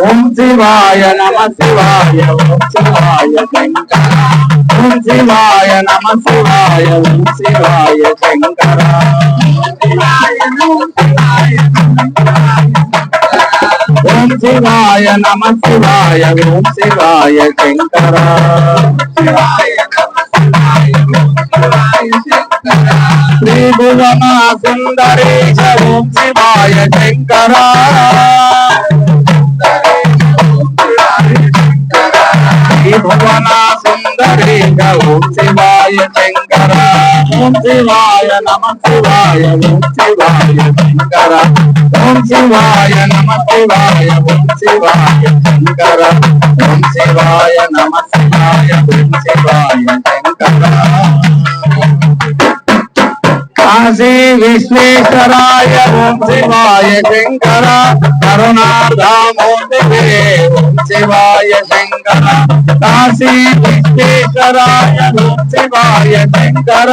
ఓం శివాయ నమ శివాయ ఓం శివాయ శంకర. ఓం శివాయ నమ శివాయ ఓం శివాయ శంకర. ఓం శివాయ నమ శివాయ ఓం శివాయ శంకర. శివాయ నమ శివాయ ఓం శివాయ శంకర శ్రీ భువన సుందరేశ ఓం శివాయ శంకర శ్రీ భువన సుందరేశ ఓం శివాయ శంకర ఓం శివాయ నమ శివాయ ఓం శివాయ శంకర ఓం శివాయ నమ శివాయ ఓం శివాయ శంకర ఓం శివాయ నమ శివాయ ఓం శివాయ శంకర శ్రీ విశ్వేశ్వరాయ ఓం శివాయ శంకర కరుణాధామూర్తి ఓం శివాయ శంకర. కాశీ విశ్వేశ్వరాయ ఓం శివాయ శంకర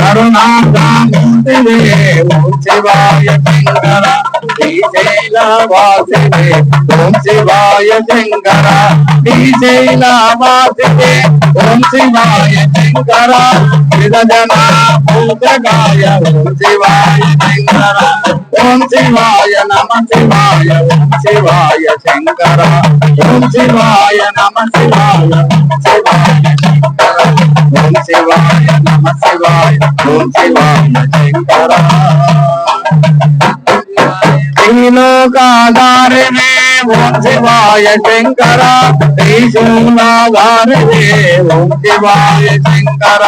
కరుణాధామూర్తి ఓం శివాయ శంకర. శ్రీశైలవాసినే ఓం శివాయ శంకర శ్రీశైలవాసినే ఓం శివాయ శంకర విరజన భూతగాయ ఓం శివాయ శంకర ఓం శివాయ నమ శివాయ ఓం శివాయ శంకర ఓం శివాయ నమ శివాయ శివాయ శంకర ఓం శివాయ నమ శివాయ ఓం శివాయ శంకర శ్రీలోకాధారిణే ఓం శివాయ శంకర శ్రీశూలాధారిణే ఓం శివాయ శంకర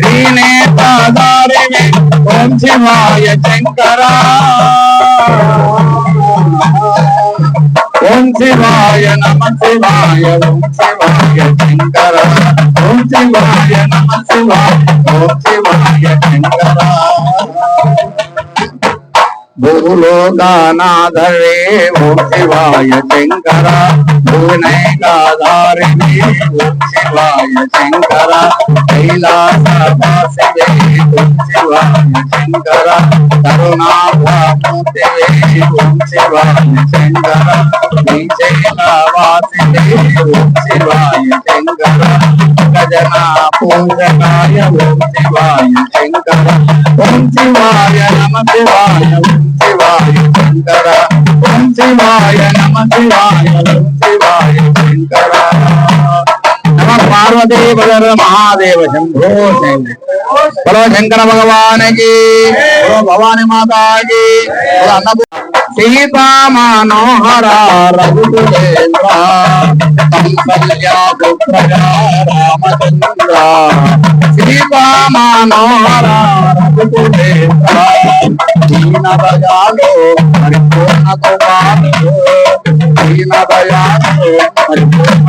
శ్రీనేతాధారిణే ఓం శివాయ శంకర. ఓం శివాయ నమ శివాయ ఓం శివాయ శంకర. ఓం శివాయ నమ శివాయ ఓం శివాయ శంకర. భూలోకానాథరే ఓం శివాయ శంకర భువనైకాధారిణి ఓం శివాయ శంకర కైలాసవాసివే ఓం శివాయ శంకర కరుణాభామూర్తివే ఓం శివాయ శంకర శ్రీశైలవాసివే ఓం శివాయ శంకర. గజనా పూజకాయ ఓం శివాయ శంకర ఓం శివాయ నమ శివాయ ఓం శివాయ శంకర ఓం శివాయ నమ శివాయ ఓం పార్వతీ మహాదేవ శంభో శంకర బలో శంకర భగవానికి బలో భవాని మాతాకి అన్నపూ సీతా మనోహర రఘుకులేంద్ర రామచంద్ర సీతా మనోహర రఘుకులేంద్ర దీన దయాలో పరిపూర్ణ దీన పరిపూర్ణ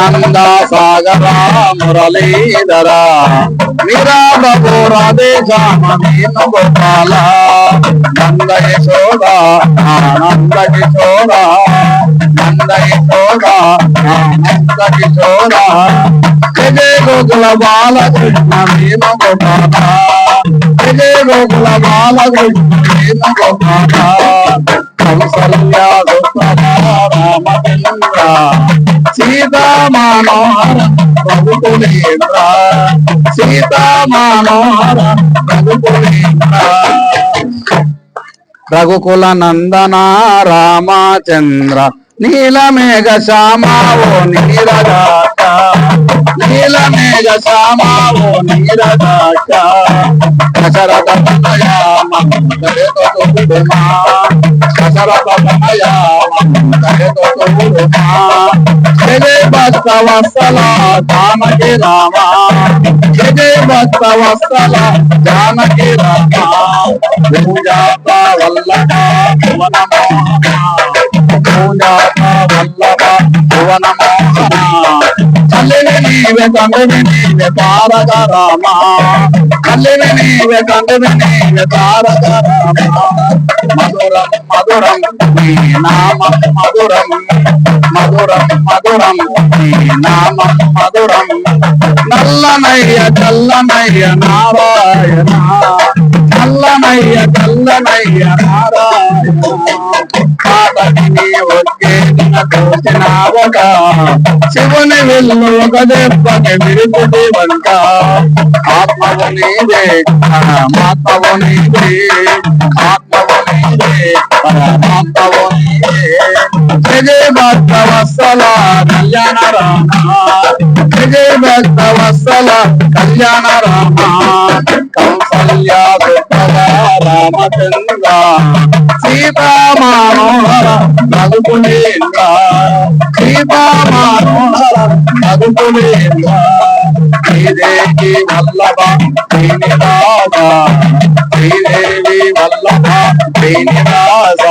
ఆనంద సాగర మురళీధర నిరాబు రాధేశామ గోపాల నంద యశోద ఆనంద కిశోర నంద యశోద ఆనంద కిశోర జయ గోకుల బాలకృష్ణ నేను గోపాల జయ గోకుల బాలకృష్ణ నేను గోపాల కౌసల్యా రామచంద్ర సీతా మనోహర రఘుకులేంద్ర సీతా మనోహర రఘుకులేంద్ర రఘుకుల నందన రామచంద్ర. నీలమేఘ శ్యామావో నీరదాట నీలమేఘ శ్యామావో నీరదాట దశరథ తనయా మహేతో తుడుమా దశరథ తనయా మహేతో తుడుమా జయ భక్త వత్సల జానకి రామ జయ భక్త వత్సల జానకి రామ పూజాత వల్లభ భువన మోహన வந்தாரா வல்லவா புவன மோகனா கல்லினை நீவே கண்டனை நீவே தாரக ராமா கல்லினை நீவே கண்டனை நீவே தாரக ராமா மதுரம் மதுரம் நீ நாம மதுரம் மதுரம் நல்ல நைய நல்ல நைய நாராயணா చల్లనయ్య చల్లనయ్య నారాయణ ఒకే తోచినావక శివుని వెళ్ళు ఒక దెబ్బకి విరుగుడి వంట ఆత్మవు నీవే పరమాత్మవు నీవే ఆత్మవు నీవే పరమాత్మవు నీవే జగే భక్త వత్సల కళ్యాణ రామ జగే భక్త వత్సల కళ్యాణ రామ కౌసల్య సుప్రద రామచంద్ర సీతా మనోహర రఘుకులేంద్ర సీతా మనోహర రఘుకులేంద్ర శ్రీదేవి వల్లభ శ్రీనివాస శ్రీదేవి వల్లభ శ్రీనివాస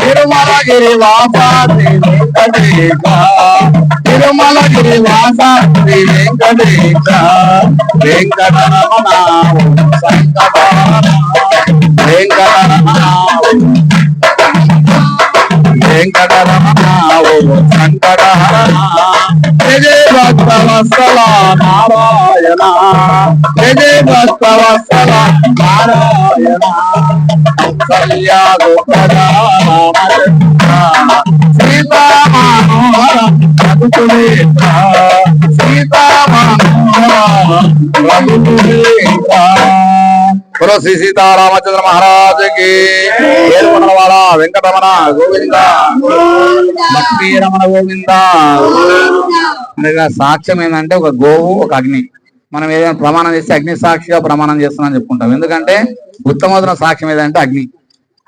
తిరుమలగిరి వాస శ్రీ వెంకటేశ తిరుమలగిరి గిరివాస శ్రీ వెంకటేశ వెంకటరమణ వెంకటరమణ వెంకటరమణ నారాయణ నారాయణ సీతా రఘుకులేంద్ర సీతా శ్రీ సీతారామచంద్ర మహారాజ్కి వెంకటరమణ గోవింద లక్ష్మీ రమణ గోవింద అనగా సాక్ష్యం ఏంటంటే ఒక గోవు ఒక అగ్ని. మనం ఏదైనా ప్రమాణం చేస్తే అగ్ని సాక్షిగా ప్రమాణం చేస్తున్నాం చెప్పుకుంటాం. ఎందుకంటే ఉత్తమోదన సాక్ష్యం ఏదంటే అగ్ని.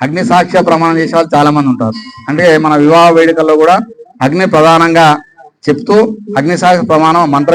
అగ్ని సాక్ష్య ప్రమాణం చేసే వాళ్ళు చాలా మంది ఉంటారు. అంటే మన వివాహ వేడుకల్లో కూడా అగ్ని ప్రధానంగా చెప్తూ అగ్నిశాఖ ప్రమాణం మంత్ర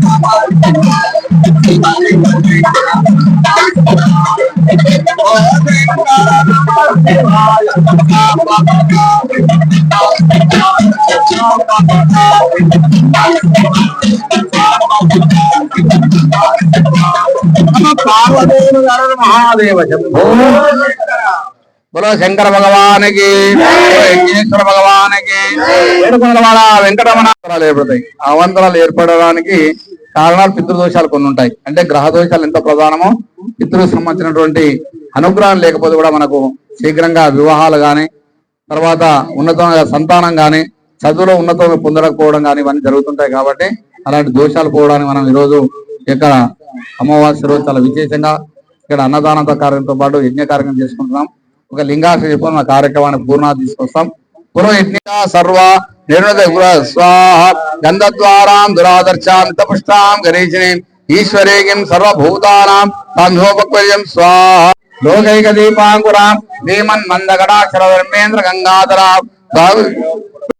మహాదేవ శంభో బులో శంకర భగవానికి వెంకటేశ్వర భగవానికి ఏడుకొండలవాడ వెంకటరమణ. అవంతరాలు ఏర్పడడానికి కారణాలు పితృదోషాలు కొన్ని ఉంటాయి. అంటే గ్రహ దోషాలు ఎంత ప్రధానమో పితృకు సంబంధించినటువంటి అనుగ్రహం లేకపోతే కూడా మనకు శీఘ్రంగా వివాహాలు కానీ తర్వాత ఉన్నతమైన సంతానం కానీ చదువులో ఉన్నతం పొందకపోవడం కానీ ఇవన్నీ జరుగుతుంటాయి కాబట్టి అలాంటి దోషాలు పోవడానికి మనం ఈరోజు ఇక్కడ అమావాస్య రోజు చాలా విశేషంగా ఇక్కడ అన్నదానంతో కార్యంతో పాటు యజ్ఞ కార్యక్రమం చేసుకుంటున్నాం. ఒక లింగాశ్ర చెప్పిన కార్యక్రమాన్ని పూర్ణ తీసుకొస్తాం. పురోయజ్ఞ సర్వ నిర్ణత స్వాహ గంధద్వారాం దురాదర్శాం తపుష్టాం గణేశిని ఈశ్వరేగిం సర్వభూతానాం తాంధోపక్వర్యం స్వాహ లోకైక దీపాంకురాం భీమన్ మందగడాక్షర ధర్మేంద్ర గంగాధరాం